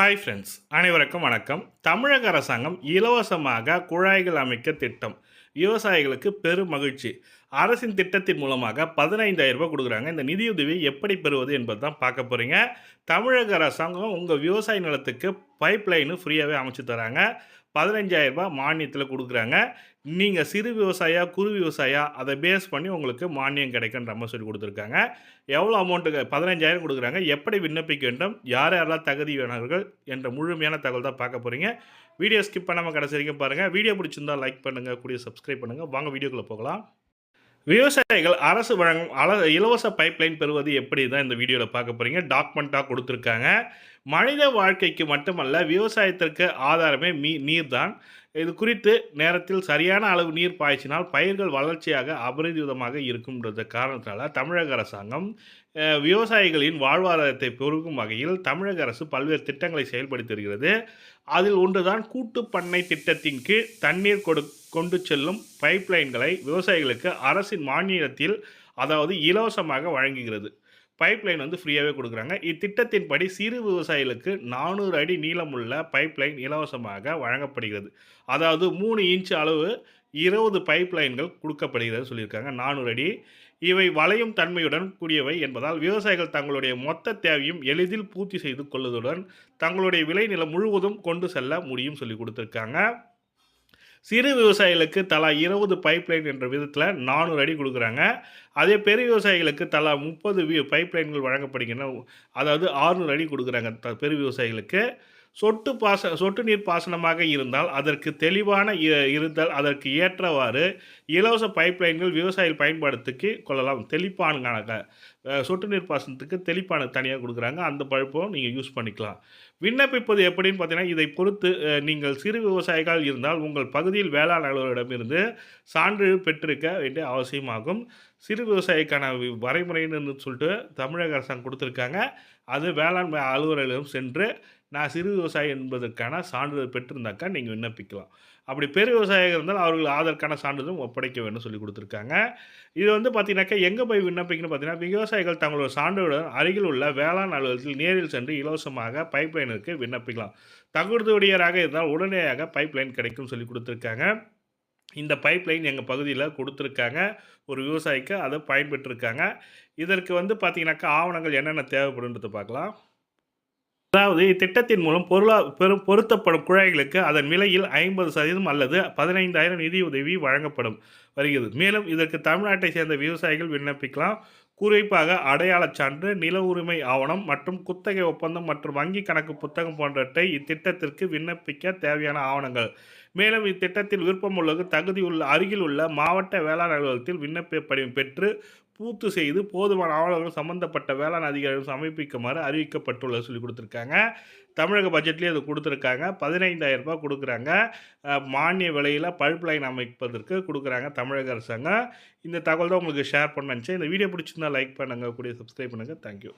Hi friends அனைவருக்கும் வணக்கம். தமிழக அரசாங்கம் இலவசமாக குழாய்கள் அமைக்க திட்டம். விவசாயிகளுக்கு பெரும் மகிழ்ச்சி. அரசின் திட்டத்தின் மூலமாக பதினைந்தாயிரம் ரூபாய் கொடுக்குறாங்க. இந்த நிதியுதவி எப்படி பெறுவது என்பது தான் பார்க்க போகிறீங்க தமிழக அரசாங்கம் உங்கள் விவசாய நிலத்துக்கு பைப் லைனு ஃப்ரீயாகவே அமைச்சு தராங்க. பதினஞ்சாயிரம் ரூபாய் மானியத்தில் கொடுக்குறாங்க. நீங்கள் சிறு விவசாயா குறு விவசாயா அதை பேஸ் பண்ணி உங்களுக்கு மானியம் கிடைக்குன்ற மாதிரி சொல்லி கொடுத்துருக்காங்க. எவ்வளோ அமௌண்ட்டுக்கு பதினஞ்சாயிரம் கொடுக்குறாங்க. எப்படி விண்ணப்பிக்க வேண்டும்? யார் யாரெல்லாம் தகுதி வேணவர்கள் என்ற முழுமையான தகவல் தான் பார்க்க போகிறீங்க வீடியோ ஸ்கிப் பண்ணாமல் கடைசி வரைக்கும் பாருங்கள் வீடியோ பிடிச்சிருந்தால் லைக் பண்ணுங்கள் கூடிய சப்ஸ்கிரைப் பண்ணுங்கள் வாங்க வீடியோக்குள்ளே போகலாம். விவசாயிகள் அரசு வழங்கும் அல இலவச பைப்லைன் பெறுவது எப்படி தான் இந்த வீடியோவில் பார்க்க போகிறீங்க டாக்குமெண்ட்டாக கொடுத்துருக்காங்க. மனித வாழ்க்கைக்கு மட்டுமல்ல விவசாயத்திற்கு ஆதாரமே மீ நீர் தான் இது குறித்து நேரத்தில் சரியான அளவு நீர் பாய்ச்சினால் பயிர்கள் வளர்ச்சியாக அபரிதமாக இருக்கும்ன்றது காரணத்தால் தமிழக அரசாங்கம் விவசாயிகளின் வாழ்வாதாரத்தை பெருகும் வகையில் தமிழக அரசு பல்வேறு திட்டங்களை செயல்படுத்தி வருகிறது. அதில் ஒன்றுதான் கூட்டு பண்ணை திட்டத்தின் கீழ் தண்ணீர் கொடு கொண்டு செல்லும் பைப்லைன்களை விவசாயிகளுக்கு அரசின் மானியத்தில் அதாவது இலவசமாக வழங்குகிறது. பைப்லைன் வந்து ஃப்ரீயாகவே கொடுக்குறாங்க. இத்திட்டத்தின்படி சிறு விவசாயிகளுக்கு நானூறு அடி நீளமுள்ள பைப்லைன் இலவசமாக வழங்கப்படுகிறது. அதாவது மூணு இன்ச் அளவு இருபது பைப்லைன்கள் கொடுக்கப்படுகிறது சொல்லியிருக்காங்க. நானூறு அடி. இவை வளையும் தன்மையுடன் கூடியவை என்பதால் விவசாயிகள் தங்களுடைய மொத்த தேவையும் எளிதில் பூர்த்தி செய்து கொள்வதுடன் தங்களுடைய விளைநிலம் முழுவதும் கொண்டு செல்ல முடியும் சொல்லி கொடுத்துருக்காங்க. சிறு விவசாயிகளுக்கு தலா இருபது பைப்லைன் என்ற விதத்தில் நானூறு அடி கொடுக்குறாங்க. அதே பெரிய விவசாயிகளுக்கு தலா முப்பது வி பைப்லைன்கள் வழங்கப்படுகின்றன. அதாவது ஆறுநூறு அடி கொடுக்குறாங்க த பெரிய விவசாயிகளுக்கு. சொட்டு பாச சொட்டு நீர் பாசனமாக இருந்தால் அதற்கு தெளிவான இ- இருத்தல் அதற்கு ஏற்றவாறு இலவச பைப்லைன்கள் விவசாயிகள் பயன்பாடுத்துக்கு கொள்ளலாம். தெளிப்பானுக்கான சொட்டு நீர் பாசனத்துக்கு தெளிப்பான தனியாக கொடுக்குறாங்க. அந்த பழுப்பும் நீங்கள் யூஸ் பண்ணிக்கலாம். விண்ணப்பிப்பது எப்படின்னு பார்த்தீங்கன்னா இதை பொறுத்து நீங்கள் சிறு விவசாயிகள் இருந்தால் உங்கள் பகுதியில் வேளாண் அலுவலரிடமிருந்து சான்றிதழ் பெற்றிருக்க வேண்டிய அவசியமாகும். சிறு விவசாயிக்கான வரைமுறைன்னு சொல்லிட்டு தமிழக அரசாங்கம் கொடுத்துருக்காங்க. அது வேளாண் அலுவலர்களிடம் சென்று நான் சிறு விவசாயி என்பதற்கான சான்றிதழ் பெற்றிருந்தாக்கா நீங்கள் விண்ணப்பிக்கலாம். அப்படி பெரு விவசாயிகள் இருந்தால் அவர்கள் அதற்கான சான்றிதழும் ஒப்படைக்க வேண்டும் சொல்லி கொடுத்துருக்காங்க. இது வந்து பார்த்தீங்கன்னாக்கா எங்கே போய் விண்ணப்பிக்கணும்னு பார்த்தீங்கன்னா விவசாயிகள் தங்களோட சான்றுடன் அருகில் உள்ள வேளாண் அலுவலகத்தில் நேரில் சென்று இலவசமாக பைப்லைனுக்கு விண்ணப்பிக்கலாம். தகுதியுடையராக இருந்தால் உடனடியாக பைப்லைன் கிடைக்கும் சொல்லி கொடுத்துருக்காங்க. இந்த பைப்லைன் எங்கள் பகுதியில் கொடுத்துருக்காங்க. ஒரு விவசாயிக்கு அதை பயன்பெற்றிருக்காங்க. இதற்கு வந்து பார்த்தீங்கன்னாக்கா ஆவணங்கள் என்னென்ன தேவைப்படுன்றதை பார்க்கலாம். அதாவது இத்திட்டத்தின் மூலம் பொருளா பெரும் பொருத்தப்படும் குழாய்களுக்கு அதன் விலையில் ஐம்பது சதவீதம் அல்லது பதினைந்தாயிரம் நிதியுதவி வழங்கப்படும். வருகிறது. மேலும் இதற்கு தமிழ்நாட்டை சேர்ந்த விவசாயிகள் விண்ணப்பிக்கலாம். குறிப்பாக அடையாளச் சான்று நில உரிமை ஆவணம் மற்றும் குத்தகை ஒப்பந்தம் மற்றும் வங்கி கணக்கு புத்தகம் போன்றவற்றை இத்திட்டத்திற்கு விண்ணப்பிக்க தேவையான ஆவணங்கள். மேலும் இத்திட்டத்தில் விருப்பமுள்ளது தகுதியுள்ள அருகில் உள்ள மாவட்ட வேளாண் அலுவலகத்தில் விண்ணப்ப பெற்று பூர்த்தி செய்து போதுமான ஆவணங்கள் சம்பந்தப்பட்ட வேளாண் அதிகாரிகள் சமர்ப்பிக்குமாறு அறிவிக்கப்பட்டுள்ளது சொல்லி கொடுத்துருக்காங்க. தமிழக பட்ஜெட்லேயே அது கொடுத்துருக்காங்க. பதினைந்தாயிரம் ரூபாய் கொடுக்குறாங்க. மானிய விலையில் பழுப்பு லைன் அமைப்பதற்கு கொடுக்குறாங்க தமிழக அரசாங்கம். இந்த தகவல் தான் உங்களுக்கு ஷேர் பண்ண இந்த வீடியோ பிடிச்சிருந்தா லைக் பண்ணுங்கள் கூடிய சப்ஸ்கிரைப் பண்ணுங்கள் தேங்க்யூ